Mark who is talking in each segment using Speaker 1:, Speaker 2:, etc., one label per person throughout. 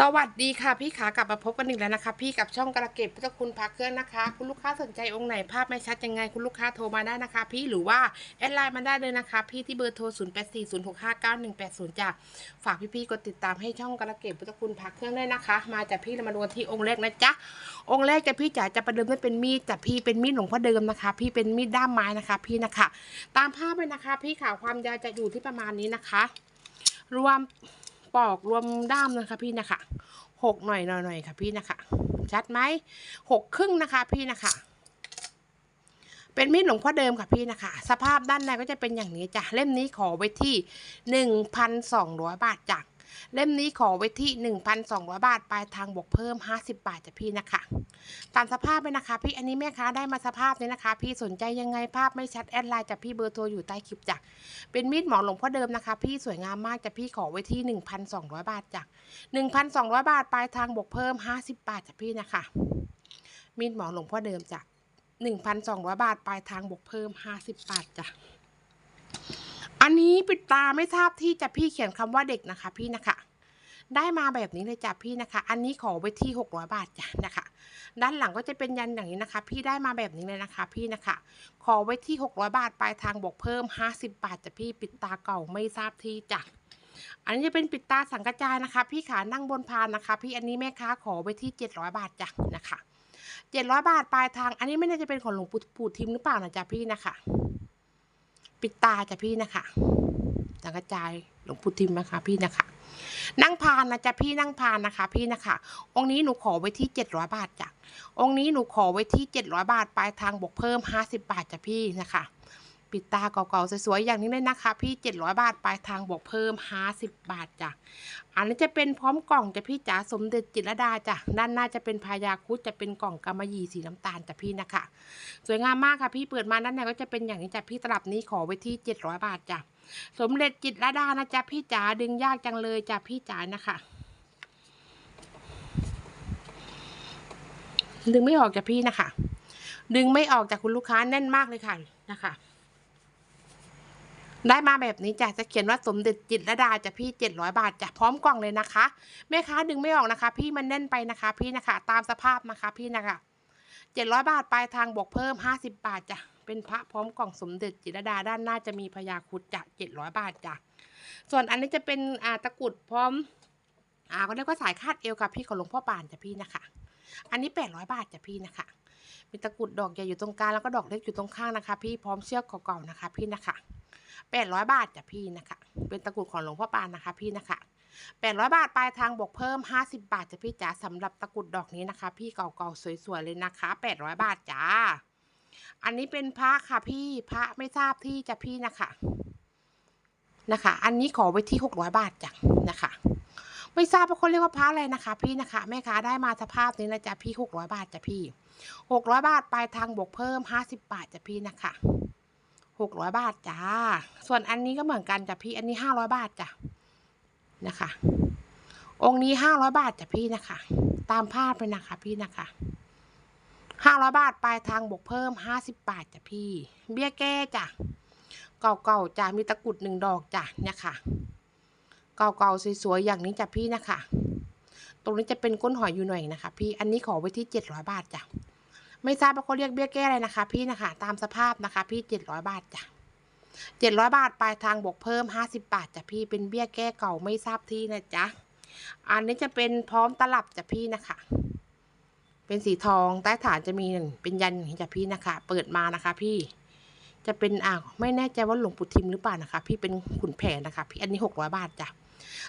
Speaker 1: สวัสดีค่ะพี่ขากลับมาพบกันอีกแล้วนะคะ พี่กับช่องกระเก็บพุทธคุณพาเครื่องนะคะ คุณลูกค้าสนใจองค์ไหนภาพไม่ชัดยังไงคุณลูกค้าโทรมาได้นะคะ พี่หรือว่าแอดไลน์มาได้เลยนะคะ พี่ที่เบอร์โทร 0 8 4 0 6 5 9 1 8 0จ้ะฝากพี่ๆกดติดตามให้ช่องกระเก็บพุทธคุณพาเครื่องด้วยนะคะ มาจากพี่เรามาดูที่องค์แรกนะจ๊ะองค์แรกจะพี่จ๋าจะประเดิมด้วยเป็นมีดแต่พี่เป็นมีดหลวงพ่อเดิมนะคะ พี่เป็นมีดด้ามไม้นะคะ พี่นะคะ ตามภาพเลยนะคะ พี่ข่าวความยาวจะอยู่ที่ประมาณนี้นะคะ รวม ปอกรวมด้ามนะคะพี่นะคะหกหน่อยหน่อยหน่อยค่ะพี่นะคะชัดไหมหกครึ่งนะคะพี่นะคะ เป็นมีดหลวงพ่อเดิมค่ะพี่นะคะ สภาพด้านในก็จะเป็นอย่างนี้จ้ะเล่มนี้ขอไว้ที่หนึ่งพันสองร้อยบาทจ้ะ เล่มนี้ขอไว้ที่หนึ่งพันสองร้อยบาท ปลายทางบวกเพิ่มห้าสิบบาทจ้ะพี่นะคะ ตามสภาพเลยนะคะ พี่อันนี้แม่ค้าได้มาสภาพนี้นะคะ พี่สนใจยังไงภาพไม่ชัดแอดไลน์จากพี่เบอร์โทรอยู่ใต้คลิปจ้ะเป็นมีดหมอหลวงพ่อเดิมนะคะ พี่สวยงามมากจ้ะพี่ขอไว้ที่ 1,200 บาทจ้ะ1,200 บาท ปลายทางบวกเพิ่ม 50 บาทจ้ะพี่นะคะ มีดหมอหลวงพ่อเดิมจ้ะ1,200 บาท ปลายทางบวกเพิ่ม 50 บาทจ้ะ อันนี้ปิดตาไม่ทราบที่จะพี่เขียนคำว่าเด็กนะคะ พี่นะคะ ได้มาแบบนี้เลยจ้ะพี่นะคะ อันนี้ขอไว้ที่600บาทจ้ะนะคะ ด้านหลังก็จะเป็นยันอย่างนี้นะคะ พี่ได้มาแบบนี้เลยนะคะ พี่นะคะ ขอไว้ที่600บาทปลายทางบวกเพิ่ม 50 บาทจ้ะพี่ปิดตาเก่าไม่ทราบที่จ้ะอันนี้จะเป็นปิดตาสังกระจายนะคะ พี่ขานั่งบนพานนะคะ พี่อันนี้แม่ค้าขอไว้ที่ 700 บาทจ้ะนะคะ 700 บาทปลายทาง อันนี้ไม่น่าจะเป็นของหลวงปู่ปู่ทิมหรือเปล่านะจ๊ะพี่นะคะ ปิดตาจ้ะพี่นะคะสังกระจายหลวงปู่ทิมนะคะพี่นะคะ นั่งพานนะจ๊ะพี่นั่งพานนะคะ พี่นะคะ องค์นี้หนูขอไว้ที่เจ็ดร้อยบาทจ้ะองค์นี้หนูขอไว้ที่เจ็ดร้อยบาทปลายทางบวกเพิ่มห้าสิบาทจ้ะพี่นะคะ ปิดตาเก่าๆสวยๆอย่างนี้เลยนะคะ พี่ 700 บาทปลายทางบวกเพิ่ม 50 บาทจ้ะอันนี้จะเป็นพร้อมกล่องจะพี่จ๋าสมเด็จจิตรดาจ้ะด้านหน้าจะเป็นพายาคุดจะเป็นกล่องกำมะหยี่สีน้ำตาลจ้ะพี่นะคะ สวยงามมากค่ะพี่เปิดมาด้านในก็จะเป็นอย่างนี้จ้ะพี่ตลับนี้ขอไว้ที่ 700 บาทจ้ะสมเด็จจิตรดานะจ๊ะพี่จ๋าดึงยากจังเลยจ้ะพี่จ๋านะคะดึงไม่ออกจากพี่นะคะ ดึงไม่ออกจากคุณลูกค้าแน่นมากเลยค่ะนะคะ ได้มาแบบนี้จ้ะจะเขียนว่าสมเด็จจิตรดาจะพี่เจ็ดร้อยบาทจะพร้อมกล่องเลยนะคะแม่ค้าดึงไม่ออกนะคะ พี่มันแน่นไปนะคะ พี่นะคะ ตามสภาพนะคะพี่นะคะเจ็ดร้อยบาทปลายทางบวกเพิ่มห้าสิบบาทจ้ะเป็นพระพร้อมกล่องสมเด็จจิตรดาด้านหน้าจะมีพญาครุดจ้ะเจ็ดร้อยบาทจ้ะส่วนอันนี้จะเป็นอ่าตะกรุดพร้อมอ่าก็เรียกว่าสายคาดเอวค่ะพี่ของหลวงพ่อปานจ้ะพี่นะคะ อันนี้แปดร้อยบาทจ้ะพี่นะคะมีตะกรุดดอกใหญ่อยู่ตรงกลางแล้วก็ดอกเล็กอยู่ตรงข้างนะคะ พี่พร้อมเชือกเก่าๆนะคะ พี่นะคะ แปดร้อยบาทจ้ะพี่นะคะ เป็นตะกรุดของหลวงพ่อปานนะคะ พี่นะคะแปดร้อยบาทปลายทางบวกเพิ่มห้าสิบาทจ้ะพี่จ๋าสำหรับตะกรุดดอกนี้นะคะ พี่เก่าๆสวยๆเลยนะคะแปดร้อยบาทจ้า อันนี้เป็นพระค่ะพี่พระไม่ทราบที่จ้ะพี่นะคะนะคะ อันนี้ขอไว้ที่หกร้อยบาทจ้ะนะคะ ไม่ทราบว่าคนเรียกว่าพระอะไรนะคะ พี่นะคะแม่ค้าได้มาสภาพนี้นะจ๊ะพี่หกร้อยบาทจ้ะพี่หกร้อยบาทปลายทางบวกเพิ่มห้าสิบบาทจ้ะพี่นะคะ หกร้อยบาทจ้า ส่วนอันนี้ก็เหมือนกันจ้ะพี่ อันนี้ห้าร้อยบาทจ้ะนะคะ องค์นี้ห้าร้อยบาทจ้ะพี่นะคะ ตามภาพเลยนะคะ พี่นะคะห้าร้อยบาทปลายทางบวกเพิ่มห้าสิบบาทจ้ะพี่ เบี้ยแก้จ้ะ เก่าๆจ้ะ มีตะกรุดหนึ่งดอกจ้ะเนี่ยค่ะ เก่าๆสวยๆอย่างนี้จ้ะพี่นะคะ ตรงนี้จะเป็นก้นหอยอยู่หน่อยนะคะ พี่ อันนี้ขอไว้ที่เจ็ดร้อยบาทจ้ะ ไม่ทราบว่าเขาเรียกเบี้ยแก้อะไรนะคะ พี่นะคะ ตามสภาพนะคะ พี่เจ็ดร้อยบาทจ้ะเจ็ดร้อยบาทปลายทางบวกเพิ่มห้าสิบบาทจ้ะพี่เป็นเบี้ยแก้เก่าไม่ทราบที่นะจ๊ะอันนี้จะเป็นพร้อมตลับจ้ะพี่นะคะ เป็นสีทองใต้ฐานจะมีหนึ่งเป็นยันอย่างนี้จ้ะพี่นะคะ เปิดมานะคะ พี่จะเป็นอ่าไม่แน่ใจว่าหลวงปู่ทิมหรือเปล่านะคะ พี่เป็นขุนแผนนะคะ พี่อันนี้หกร้อยบาทจ้ะ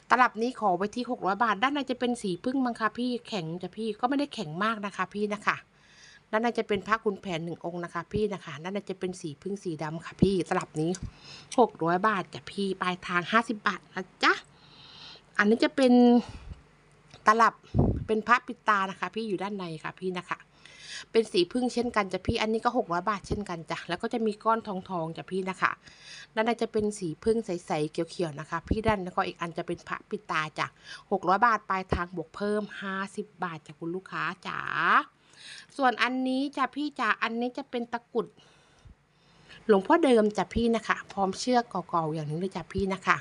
Speaker 1: ตลับนี้ขอไว้ที่หกร้อยบาท ด้านในจะเป็นสีพึ่งมังคะพี่แข็งจ้ะพี่ก็ไม่ได้แข็งมากนะคะ พี่นะคะ ด้านในจะเป็นพระคุณแผนหนึ่งองค์นะคะ พี่นะคะด้านในจะเป็นสีพึ่งสีดำค่ะพี่ตลับนี้หกร้อยบาทจ้ะพี่ปลายทางห้าสิบบาทนะจ๊ะอันนี้จะเป็นตลับเป็นพระปิดตานะคะ พี่อยู่ด้านในค่ะพี่นะคะ เป็นสีพึ่งเช่นกันจ้ะพี่อันนี้ก็หกร้อยบาทเช่นกันจ้ะแล้วก็จะมีก้อนทองทองจ้ะพี่นะคะด้านในจะเป็นสีพึ่งใสๆเขียวๆนะคะ พี่ด้านแล้วก็อีกอันจะเป็นพระปิดตาจ้ะหกร้อยบาทปลายทางบวกเพิ่มห้าสิบบาทจากคุณลูกค้าจ๋า ส่วนอันนี้จ้ะพี่จ๋าอันนี้จะเป็นตะกรุด หลวงพ่อเดิมจ้ะพี่นะคะ พร้อมเชือกเก่าๆอย่างนี้เลยจ้ะพี่นะคะ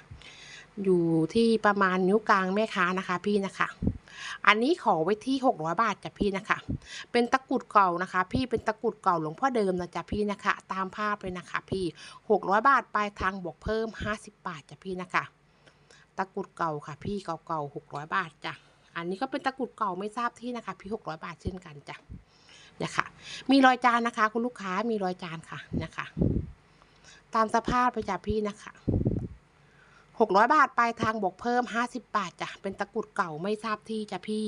Speaker 1: อยู่ที่ประมาณนิ้วกลางแม่ค้านะคะ พี่นะคะ อันนี้ขอไว้ที่600บาทจ้ะพี่นะคะ เป็นตะกรุดเก่านะคะ พี่เป็นตะกรุดเก่าหลวงพ่อเดิมนะจ๊ะพี่นะคะ ตามภาพเลยนะคะ พี่600บาทปลายทางบวกเพิ่ม50บาทจ้ะพี่นะคะ ตะกรุดเก่าค่ะ พี่เก่าๆ600บาทจ้ะ อันนี้ก็เป็นตะกรุดเก่าไม่ทราบที่นะคะพี่600บาทเช่นกันจ้ะเนี่ยค่ะ มีรอยจานนะคะ คุณลูกค้ามีรอยจานค่ะนะคะตามสภาพไปจ้ะพี่นะคะหกร้อยบาทปลายทางบวกเพิ่มห้าสิบบาทจ้ะเป็นตะกรุดเก่าไม่ทราบที่จ้ะพี่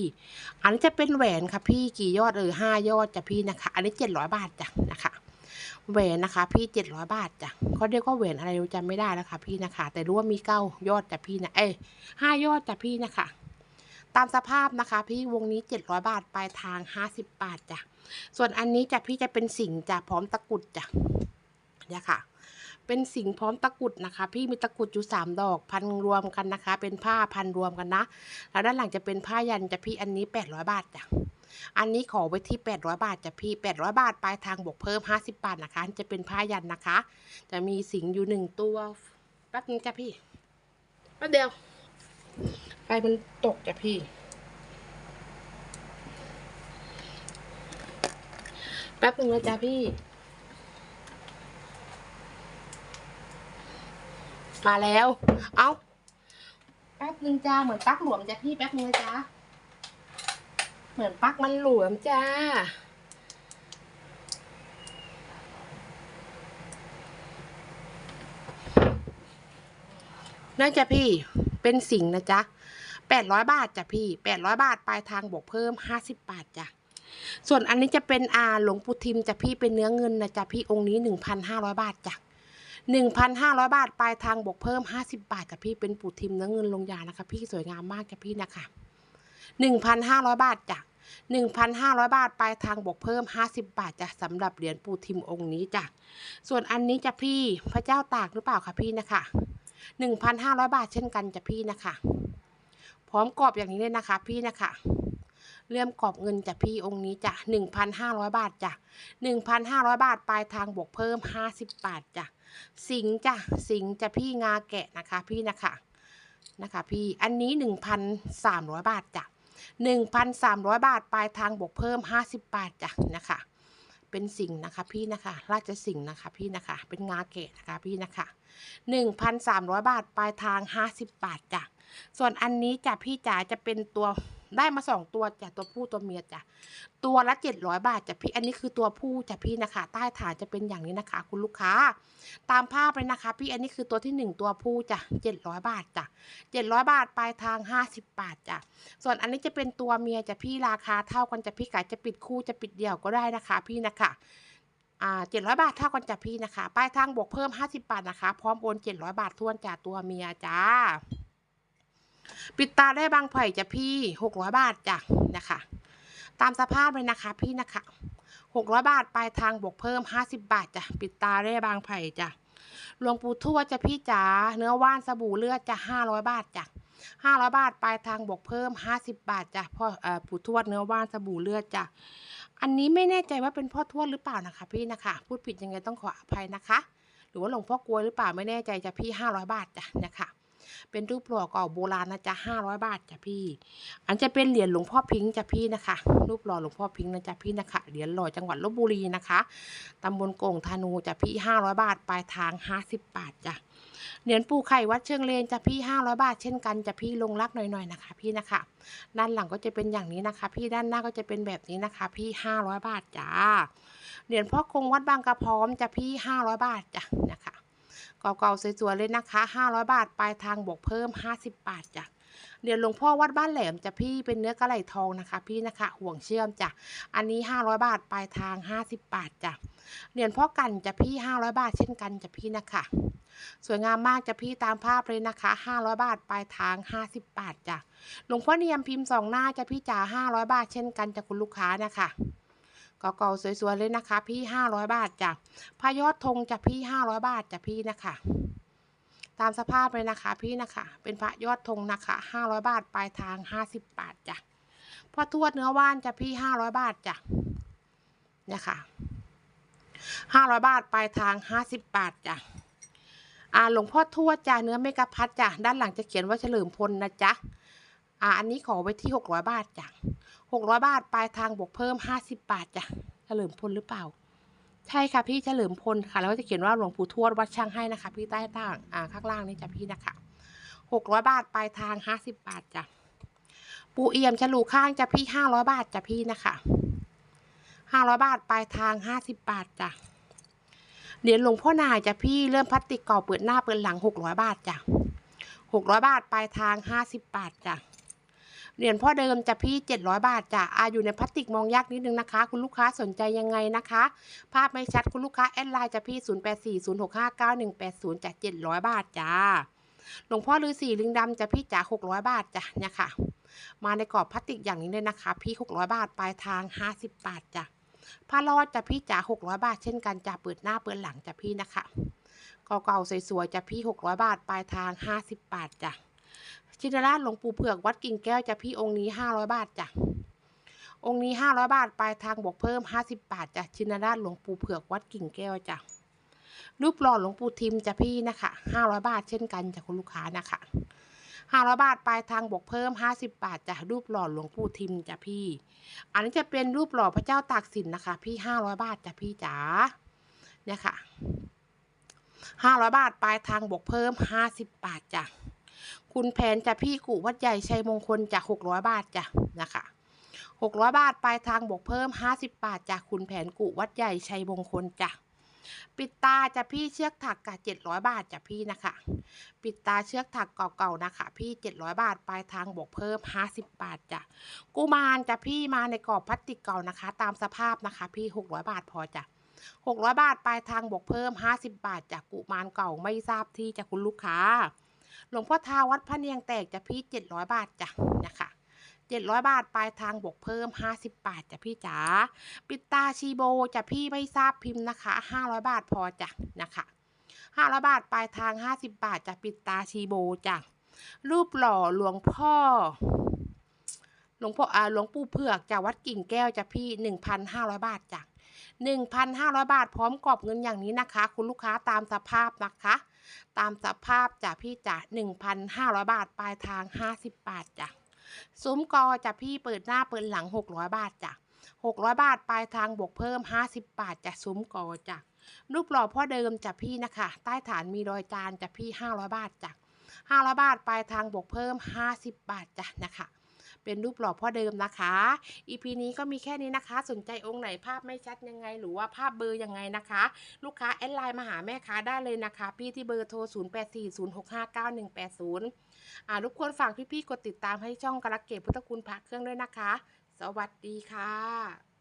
Speaker 1: อันนี้จะเป็นแหวนค่ะพี่กี่ยอดเออห้ายอดจ้ะพี่นะคะ อันนี้เจ็ดร้อยบาทจ้ะนะคะแหวนนะคะ พี่เจ็ดร้อยบาทจ้ะเขาเรียกว่าแหวนอะไรจำไม่ได้แล้วค่ะพี่นะคะ แต่รู้ว่ามีเก้ายอดจ้ะพี่นะเอ้ห้ายอดจ้ะพี่นะคะ ตามสภาพนะคะ พี่วงนี้เจ็ดร้อยบาทปลายทางห้าสิบบาทจ้ะส่วนอันนี้จะพี่จะเป็นสิงจ้ะพร้อมตะกรุดจ้ะเนี่ยค่ะ เป็นสิงพร้อมตะกรุดนะคะ พี่มีตะกรุดอยู่สามดอกพันรวมกันนะคะ เป็นผ้าพันรวมกันนะ แล้วด้านหลังจะเป็นผ้ายันจะพี่อันนี้แปดร้อยบาทจ้ะอันนี้ขอไว้ที่แปดร้อยบาทจะพี่แปดร้อยบาทปลายทางบวกเพิ่มห้าสิบบาทนะคะ จะเป็นผ้ายันนะคะ จะมีสิงอยู่หนึ่งตัวแป๊บนึงจ้ะพี่แป๊บเดียว ไฟมันตกจ้ะพี่ แป๊บหนึ่งนะจ๊ะพี่ มาแล้ว เอาแป๊บหนึ่งจ้าเหมือนปักหลวมจ้ะพี่แป๊บหนึ่งนะจ๊ะเหมือนปักมันหลวมจ้า นั่นจ้ะพี่เป็นสิงนะจ๊ะแปดร้อยบาทจ้ะพี่แปดร้อยบาทปลายทางบวกเพิ่มห้าสิบบาทจ้ะส่วนอันนี้จะเป็นอาหลวงปู่ทิมจ้ะพี่เป็นเนื้อเงินนะจ๊ะพี่องค์นี้หนึ่งพันห้าร้อยบาทจ้ะหนึ่งพันห้าร้อยบาทปลายทางบวกเพิ่มห้าสิบาทจ้ะพี่เป็นปู่ทิมเนื้อเงินลงยานะคะพี่สวยงามมากจ้ะพี่นะคะหนึ่งพันห้าร้อยบาทจ้ะหนึ่งพันห้าร้อยบาทปลายทางบวกเพิ่มห้าสิบาทจ้ะสำหรับเหรียญปู่ทิมองค์นี้จ้ะส่วนอันนี้จ้ะพี่พระเจ้าตากหรือเปล่าคะพี่นะคะ หนึ่งพันห้าร้อยบาทเช่นกันจ้ะพี่นะคะ พร้อมกรอบอย่างนี้เลยนะคะพี่นะคะเลื่อมกรอบเงินจากพี่องค์นี้จ้ะหนึ่งพันห้าร้อยบาทจ้ะหนึ่งพันห้าร้อยบาทปลายทางบวกเพิ่มห้าสิบบาทจ้ะสิงจ้ะสิงห์จะพี่งาแกะนะคะพี่นะคะนะคะ พี่อันนี้หนึ่งพันสามร้อยบาทจ้ะหนึ่งพันสามร้อยบาทปลายทางบวกเพิ่มห้าสิบบาทจ้ะนะคะ เป็นสิงห์นะคะพี่นะคะ ราชสิงห์นะคะพี่นะคะ เป็นงาเกตนะคะพี่นะคะหนึ่งพันสามร้อยบาทปลายทางห้าสิบบาทจ้ะส่วนอันนี้จ้ะพี่จ๋าจะเป็นตัว ได้มาสองตัวจ้ะตัวผู้ตัวเมียจ้ะตัวละเจ็ดร้อยบาทจ้ะพี่อันนี้คือตัวผู้จ้ะพี่นะคะ ใต้ฐานจะเป็นอย่างนี้นะคะ คุณลูกค้า ตามภาพเลยนะคะ พี่อันนี้คือตัวที่หนึ่งตัวผู้จ้ะเจ็ดร้อยบาทจ้ะเจ็ดร้อยบาทปลายทางห้าสิบบาทจ้ะส่วนอันนี้จะเป็นตัวเมียจ้ะพี่ราคาเท่ากันจ้ะพี่กายจะปิดคู่จะปิดเดี่ยวก็ได้นะคะ พี่นะคะเจ็ดร้อยบาทเท่ากันจ้ะพี่นะคะปลายทางบวกเพิ่มห้าสิบาทนะคะ พร้อมโอนเจ็ดร้อยบาททวนจ้ะตัวเมียจ้า ปิดตาได้บางไผ่จ้ะพี่หกร้อยบาทจ้ะนะคะ ตามสภาพเลยนะคะพี่นะคะหกร้อยบาทปลายทางบวกเพิ่มห้าสิบาทจ้ะปิดตาได้บางไผ่จ้ะหลวงปู่ทวดจ้ะพี่จ๋าเนื้อว่านสบู่เลือดจ้ะห้าร้อยบาทจ้ะห้าร้อยบาทปลายทางบวกเพิ่มห้าสิบาทจ้ะพ่อเอ่อปู่ทวดเนื้อว่านสบู่เลือดจ้ะอันนี้ไม่แน่ใจว่าเป็นพ่อทวดหรือเปล่านะคะ พี่นะคะ พูดผิดยังไงต้องขออภัยนะคะ หรือว่าหลวงพ่อกลวยหรือเปล่าไม่แน่ใจจ้ะพี่ห้าร้อยบาทจ้ะนะคะ เป็นรูปหล่อเก่าโบราณนะจ๊ะห้าร้อยบาทจ้ะพี่ อันจะเป็นเหรียญหลวงพ่อพิงค์จ้ะพี่นะคะ รูปหล่อหลวงพ่อพิงค์นะจ๊ะพี่นะคะ เหรียญหล่อจังหวัดลบบุรีนะคะตำบลโก่งธนูจ้ะพี่ห้าร้อยบาทปลายทางห้าสิบบาทจ้ะเหรียญปูไข่วัดเชิงเลนจ้ะพี่ห้าร้อยบาทเช่นกันจ้ะพี่ลงรักหน่อยๆนะคะ พี่นะคะ ด้านหลังก็จะเป็นอย่างนี้นะคะ พี่ด้านหน้าก็จะเป็นแบบนี้นะคะ พี่ห้าร้อยบาทจ้าเหรียญพ่อคงวัดบางกระพร้อมจ้ะพี่ห้าร้อยบาทจ้ะนะคะ เก่าๆสวยๆเลยนะคะ 500 บาทปลายทางบวกเพิ่ม 50 บาทจ้ะเดี๋ยวหลวงพ่อวัดบ้านแหลมจะพี่เป็นเนื้อกระไหลทองนะคะ พี่นะคะห่วงเชื่อมจ้ะอันนี้ 500 บาทปลายทาง 50 บาทจ้ะเหรียญพ่อกันจะพี่ 500 บาทเช่นกันจะพี่นะคะ สวยงามมากจะพี่ตามภาพเลยนะคะ 500 บาทปลายทาง 50 บาทจ้ะหลวงพ่อเนียมพิมพ์สองหน้าจะพี่จ๋า500 บาทเช่นกันจะคุณลูกค้านะคะ เก่าๆสวยๆเลยนะคะ พี่500บาทจ้ะพายอดธงจะพี่ห้าร้อยบาทจะพี่นะคะ ตามสภาพเลยนะคะ พี่นะคะ เป็นพระยอดธงนะคะห้าร้อยบาทปลายทางห้าสิบบาทจ้ะพ่อทวดเนื้อว่านจะพี่ห้าร้อยบาทจ้ะนะคะห้าร้อยบาทปลายทางห้าสิบบาทจ้ะอ่าหลวงพ่อทวดจ้ะเนื้อเมกะพัดจ้ะด้านหลังจะเขียนว่าเฉลิมพลนะจ๊ะอ่าอันนี้ขอไว้ที่600บาทจ้ะ 600บาท ปลายทางบวกเพิ่ม50บาทจ้ะเฉลิมพลหรือเปล่า ใช่ค่ะพี่เฉลิมพลค่ะ แล้วก็จะเขียนว่าหลวงปู่ทวดวัดช่างให้นะคะ พี่ใต้ล่างอ่าข้างล่างนี่จ้ะพี่นะคะ600บาท ปลายทาง50บาทจ้ะปูเอี่ยมฉลูข้างจ้ะพี่500บาทจ้ะพี่นะคะ500บาท ปลายทาง50บาทจ้ะเหรียญหลวงพ่อนายจ้ะพี่เริ่มพลาสติกกรอเปิดหน้าเปิดหลัง600บาทจ้ะ600บาท ปลายทาง50บาทจ้ะ เหรียญพ่อเดิมจะพี่ 700 บาทจ้ะอาอยู่ในพลาสติกมองยากนิดนึงนะคะ คุณลูกค้าสนใจยังไงนะคะ ภาพไม่ชัดคุณลูกค้าแอดไลน์จะพี่ 0840659180จ้ะ700 บาทจ้าหลวงพ่อฤาษีลิงดำจะพี่จ๋า600 บาทจ้ะเนี่ยค่ะ มาในกรอบพลาสติกอย่างนี้เลยนะคะ พี่ 600 บาทปลายทาง 50 บาทจ้ะผ้ารอดจะพี่จ๋า600 บาทเช่นกันจ้ะเปิดหน้าเปิดหลังจะพี่นะคะเก่าๆสวยๆจะพี่ 600 บาทปลายทาง 50 บาทจ้ะ ชินราชหลวงปู่เผือกวัดกิ่งแก้วจะพี่องค์นี้500บาทจ้ะองค์นี้500บาทปลายทางบวกเพิ่ม50บาทจ้ะชินราชหลวงปู่เผือกวัดกิ่งแก้วจ้ะรูปหล่อหลวงปู่ทิมจ้ะพี่นะคะ500บาทเช่นกันจ้ะคุณลูกค้านะคะ500บาทปลายทางบวกเพิ่ม50บาทจ้ะรูปหล่อหลวงปู่ทิมจ้ะพี่ อันนี้จะเป็นรูปหล่อพระเจ้าตากสินนะคะ พี่500บาทจ้ะพี่จ๋าเนี่ยค่ะ500บาทปลายทางบวกเพิ่ม50บาทจ้ะ คุณแผนจะพี่กุวัดใหญ่ชัยมงคลจ้ะ600 บาทจ้ะนะคะ600 บาทปลายทางบวกเพิ่ม 50 บาทจ้ะคุณแผนกุวัดใหญ่ชัยมงคลจ้ะปิดตาจะพี่เชือกถักกะ700 บาทจ้ะพี่นะคะ ปิดตาเชือกถักเก่าๆนะคะ พี่ 700 บาทปลายทางบวกเพิ่ม 50 บาทจ้ะกุมารจะพี่มาในกรอบพลาสติกเก่านะคะ ตามสภาพนะคะ พี่ 600 บาทพอจ้ะ600 บาทปลายทางบวกเพิ่ม 50 บาทจากกุมารเก่าไม่ทราบที่จากคุณลูกค้า หลวงพ่อทาวัดพระเนียงแตกจะพี่700บาทจ้ะนะคะ700บาทปลายทางบวกเพิ่ม50บาทจ้ะพี่จ๋าปิดตาชีโบจ้ะพี่ไม่ทราบพิมพ์นะคะ500บาทพอจ้ะนะคะ500บาทปลายทาง50บาทจะปิดตาชีโบจ้ะรูปหล่อหลวงพ่อหลวงพ่ออ่าหลวงปู่เผือกจากวัดกิ่งแก้วจ้ะพี่1,500บาทจ้ะ1,500บาทพร้อมกรอบเงินอย่างนี้นะคะ คุณลูกค้าตามสภาพนะคะ ตามสภาพจ้ะพี่จ้ะ1,500 บาท ปลายทาง 50 บาทจ้ะซุ้มกอจ้ะพี่เปิดหน้าเปิดหลัง 600 บาทจ้ะ600 บาท ปลายทางบวกเพิ่ม 50 บาทจ้ะซุ้มกอจ้ะรูปหล่อพ่อเดิมจ้ะพี่นะคะ ใต้ฐานมีรอยจานจ้ะพี่ 500 บาทจ้ะ500 บาท ปลายทางบวกเพิ่ม 50 บาทจ้ะนะคะ เป็นรูปหล่อพ่อเดิมนะคะ EP นี้ก็มีแค่นี้นะคะ สนใจองค์ไหนภาพไม่ชัดยังไง หรือว่าภาพเบอร์ยังไงนะคะ ลูกค้าแอดไลน์มาหาแม่ค้าได้เลยนะคะ พี่ที่เบอร์โทร 0840659180 อ่าทุกคนฝากพี่ๆกดติดตามให้ช่องกระเกตพุทธคุณพระเครื่องด้วยนะคะ สวัสดีค่ะ